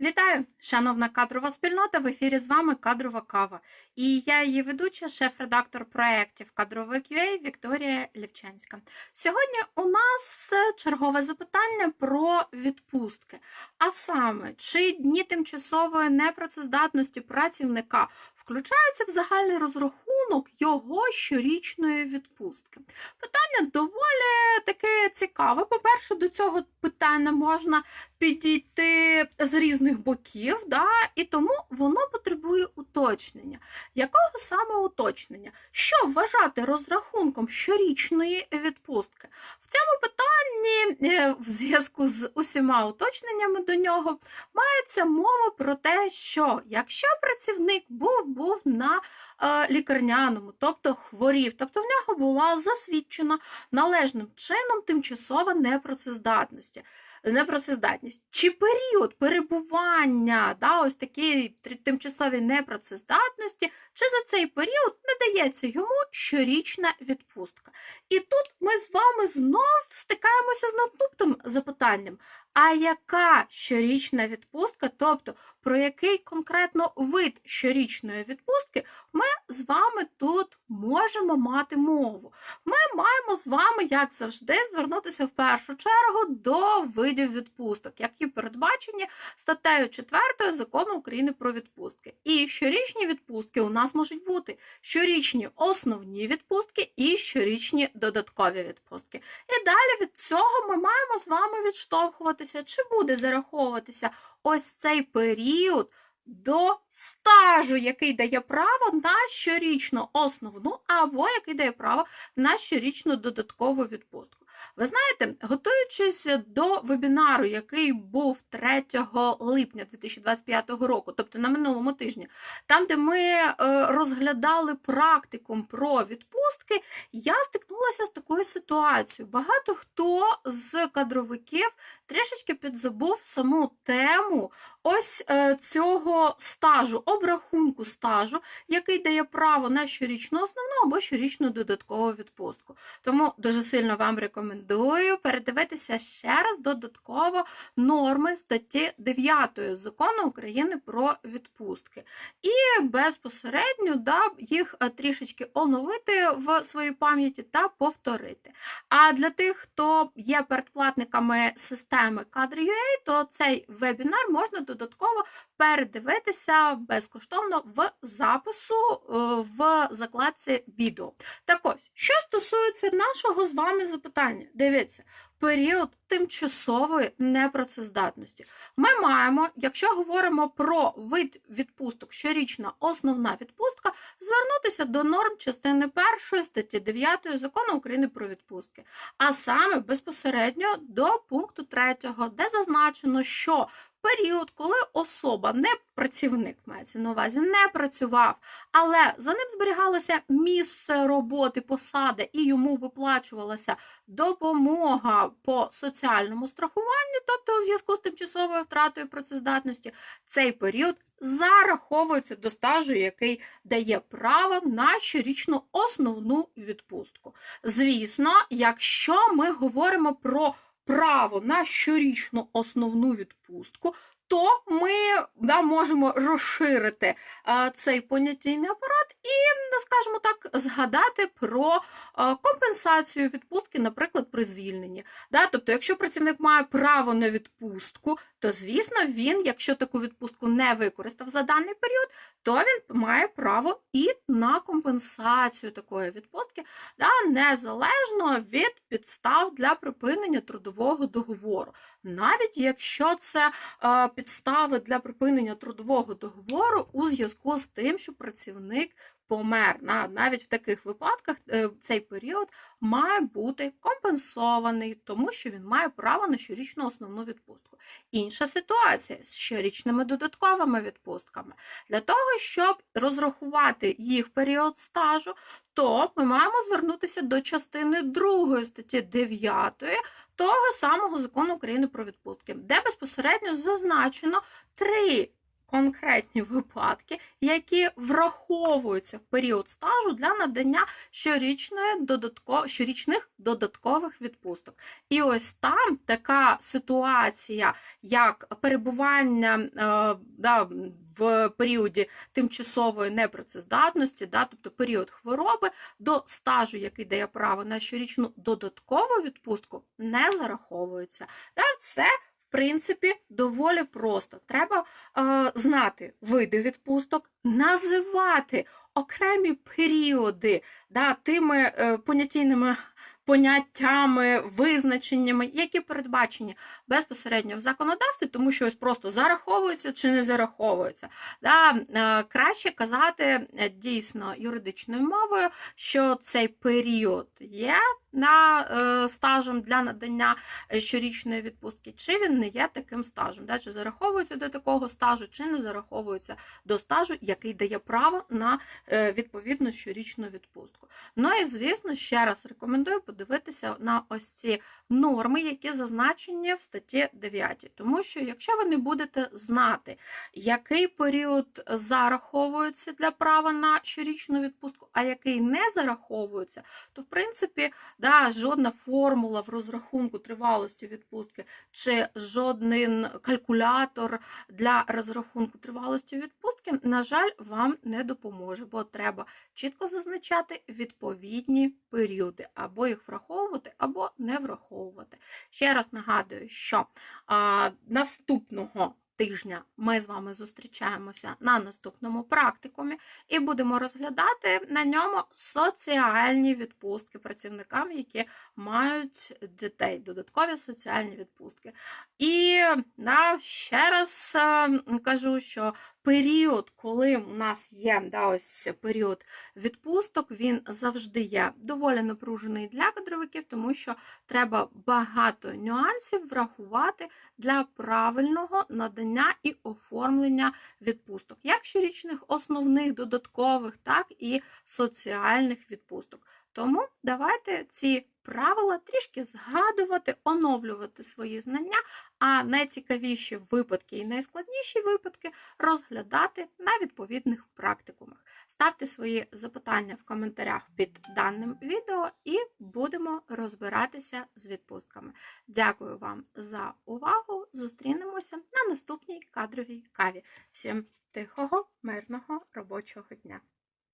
Вітаю, шановна кадрова спільнота. В ефірі з вами кадрова кава. І я її ведуча, шеф-редактор проєктів кадровик UA Вікторія Лівчанська. Сьогодні у нас чергове запитання про відпустки. А саме, чи дні тимчасової непрацездатності працівника включаються в загальний розрахунок його щорічної відпустки? Питання доволі таке цікаве. По-перше, до цього питання можна підійти з різних боків, да, і тому воно потребує уточнення. Якого саме уточнення? Що вважати розрахунком щорічної відпустки? В цьому питанні, е, в зв'язку з усіма уточненнями до нього, мається мова про те, що якщо працівник був, був на е, лікарняному, тобто хворів, тобто в нього була засвідчена належним чином тимчасова непрацездатність непрацездатність. Чи період перебування да, ось такій тимчасовій непрацездатності, чи за цей період не дається йому щорічна відпустка? І тут ми з вами знов стикаємося з наступним запитанням: а яка щорічна відпустка, тобто про який конкретно вид щорічної відпустки ми з вами тут можемо мати мову? Ми маємо з вами, як завжди, звернутися в першу чергу до видів відпусток, які передбачені статтею 4 закону України про відпустки. І щорічні відпустки у нас можуть бути щорічні основні відпустки і щорічні додаткові відпустки. І далі від цього ми маємо з вами відштовхуватися, чи буде зараховуватися ось цей період до стажу, який дає право на щорічну основну, або який дає право на щорічну додаткову відпустку. Ви знаєте, готуючись до вебінару, який був 3 липня 2025 року, тобто на минулому тижні, там, де ми е, розглядали практикум про відпустки, я стикнулася з такою ситуацією. Багато хто з кадровиків трішечки підзабув саму тему ось е, цього стажу, обрахунку стажу, який дає право на щорічну основну або щорічну додаткову відпустку. Тому дуже сильно вам рекомендую передивитися ще раз додатково норми статті 9 закону України про відпустки. І безпосередньо да, їх е, трішечки оновити в своїй пам'яті та повторити. А для тих, хто є передплатниками системи Кадр.ua, то цей вебінар можна додатково передивитися безкоштовно в запису е, в закладці відео. Так ось, що стосується нашого з вами запитання, дивіться, період тимчасової непрацездатності. Ми маємо, якщо говоримо про вид відпусток, щорічна основна відпустка, звернутися до норм частини 1 статті 9 закону України про відпустки, а саме безпосередньо до пункту 3, де зазначено, що період, коли особа, не працівник мається на увазі, не працював, але за ним зберігалося місце роботи, посади, і йому виплачувалася допомога по соціальному страхуванню, тобто у зв'язку з тимчасовою втратою працездатності, цей період зараховується до стажу, який дає право на щорічну основну відпустку. Звісно, якщо ми говоримо про право на щорічну основну відпустку, то ми да, можемо розширити а, цей понятійний апарат і, скажімо так, згадати про компенсацію відпустки, наприклад, при звільненні. Тобто, якщо працівник має право на відпустку, то звісно він, якщо таку відпустку не використав за даний період, то він має право і на компенсацію такої відпустки, незалежно від підстав для припинення трудового договору. Навіть якщо це е, підстави для припинення трудового договору у зв'язку з тим, що працівник помер. Навіть в таких випадках е, цей період має бути компенсований, тому що він має право на щорічну основну відпустку. Інша ситуація з щорічними додатковими відпустками. Для того, щоб розрахувати їх період стажу, то ми маємо звернутися до частини 2 статті 9 того самого закону України про відпустки, де безпосередньо зазначено три конкретні випадки, які враховуються в період стажу для надання щорічної додатко... щорічних додаткових відпусток. І ось там така ситуація, як перебування е, да, в періоді тимчасової непрацездатності, да, тобто період хвороби, до стажу, який дає право на щорічну додаткову відпустку, не зараховується. Да, це принципі, доволі просто. Треба е, знати види відпусток, називати окремі періоди да, тими е, понятійними поняттями, визначеннями, які передбачені безпосередньо в законодавстві, тому що ось просто зараховується чи не зараховується. Да, е, краще казати е, дійсно юридичною мовою, що цей період є на е, стажем для надання е, щорічної відпустки, чи він не є таким стажем, да, чи зараховується до такого стажу, чи не зараховується до стажу, який дає право на е, відповідну щорічну відпустку. Ну і звісно, ще раз рекомендую подивитися на ось ці норми, які зазначені в статті 9. Тому що, якщо ви не будете знати, який період зараховується для права на щорічну відпустку, а який не зараховується, то в принципі да, жодна формула в розрахунку тривалості відпустки чи жоден калькулятор для розрахунку тривалості відпустки, на жаль, вам не допоможе, бо треба чітко зазначати відповідні періоди, або їх враховувати, або не враховувати. Ще раз нагадую, що а, наступного тижня ми з вами зустрічаємося на наступному практикумі і будемо розглядати на ньому соціальні відпустки працівникам, які мають дітей, додаткові соціальні відпустки. І да, ще раз е, кажу, що період, коли у нас є да, ось період відпусток, він завжди є доволі напружений для кадровиків, тому що треба багато нюансів врахувати для правильного надання і оформлення відпусток, як щорічних основних додаткових, так і соціальних відпусток. Тому давайте ці правила трішки згадувати, оновлювати свої знання, а найцікавіші випадки і найскладніші випадки розглядати на відповідних практикумах. Ставте свої запитання в коментарях під даним відео і будемо розбиратися з відпустками. Дякую вам за увагу! Зустрінемося на наступній кадровій каві. Всім тихого, мирного робочого дня!